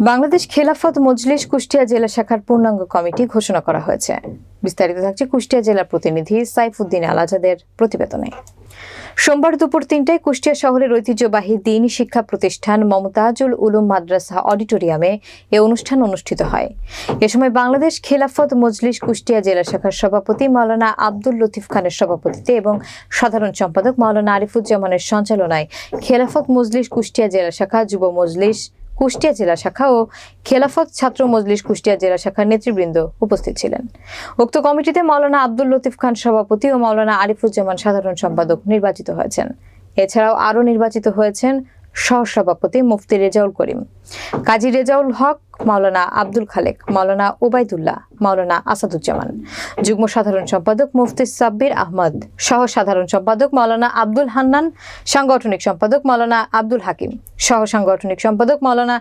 বাংলাদেশ খেলাফত মজলিস কুষ্টিয়া জেলা শাখার পূর্ণাঙ্গ কমিটি ঘোষণা করা হয়েছে। বিস্তারিত থাকছে কুষ্টিয়া জেলার প্রতিনিধি সাইফুদ্দিন আল আজাদের প্রতিবেদনে। সোমবার দুপুর তিনটায় কুষ্টিয়া শহরের ঐতিহ্যবাহী দিন শিক্ষা প্রতিষ্ঠান মমতাজুল উলুম মাদ্রাসা অডিটোরিয়ামে এ অনুষ্ঠান অনুষ্ঠিত হয়। এ সময় বাংলাদেশ খেলাফত মজলিস কুষ্টিয়া জেলা শাখার সভাপতি মাওলানা আব্দুল লতিফ খানের সভাপতিত্বে এবং সাধারণ সম্পাদক মাওলানা আরিফুজ্জামানের সঞ্চালনায় খেলাফত মজলিস কুষ্টিয়া জেলা শাখা যুব মজলিস কুষ্টিয়া জেলা শাখা ও খেলাফত ছাত্র মজলিস কুষ্টিয়া জেলা শাখার নেতৃবৃন্দ উপস্থিত ছিলেন। উক্ত কমিটিতে মাওলানা আব্দুল লতিফ খান সভাপতি ও মাওলানা আরিফুজ্জামান সাধারণ সম্পাদক নির্বাচিত হয়েছেন। এছাড়াও আরও নির্বাচিত হয়েছেন সহসভাপতি মুফতি রেজাউল করিম, কাজী রেজাউল হক, মাওলানা আব্দুল খালেক, মাওলানা ওবায়দুল্লাহ, মাওলানা আসাদুজ্জামান, যুগ্ম সাধারণ সম্পাদক মুফতি সাব্বির আহমদ সহ সাধারণ সম্পাদক মাওলানা আব্দুল হান্নান, সাংগঠনিক সম্পাদক মাওলানা আব্দুল হাকিম সহ সাংগঠনিক সম্পাদক মাওলানা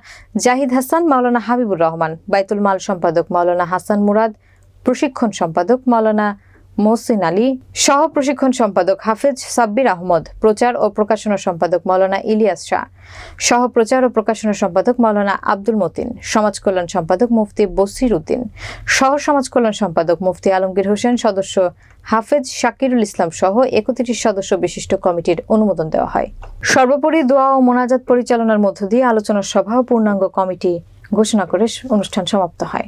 জাহিদ হাসান, মাওলানা হাবিবুর রহমান, বাইতুল মাল সম্পাদক মাওলানা হাসান মুরাদ, প্রশিক্ষণ সম্পাদক মাওলানা মোহসিন আলী, সহ প্রশিক্ষণ সম্পাদক হাফেজ সাব্বির আহমদ, প্রচার ও প্রকাশনা সম্পাদক মাওলানা ইলিয়াস শাহ, সহ প্রচার ও প্রকাশনা সম্পাদক মাওলানা আব্দুল মতিন, সমাজ কল্যাণ সম্পাদক মুফতি বসির উদ্দিন, সহ সমাজ কল্যাণ সম্পাদক মুফতি আলমগীর হোসেন, সদস্য হাফেজ শাকিরুল ইসলাম সহ একত্রিশ সদস্য বিশিষ্ট কমিটির অনুমোদন দেওয়া হয়। সর্বোপরি দোয়া ও মোনাজাত পরিচালনার মধ্য দিয়ে আলোচনা সভা ও পূর্ণাঙ্গ কমিটি ঘোষণা করে অনুষ্ঠান সমাপ্ত হয়।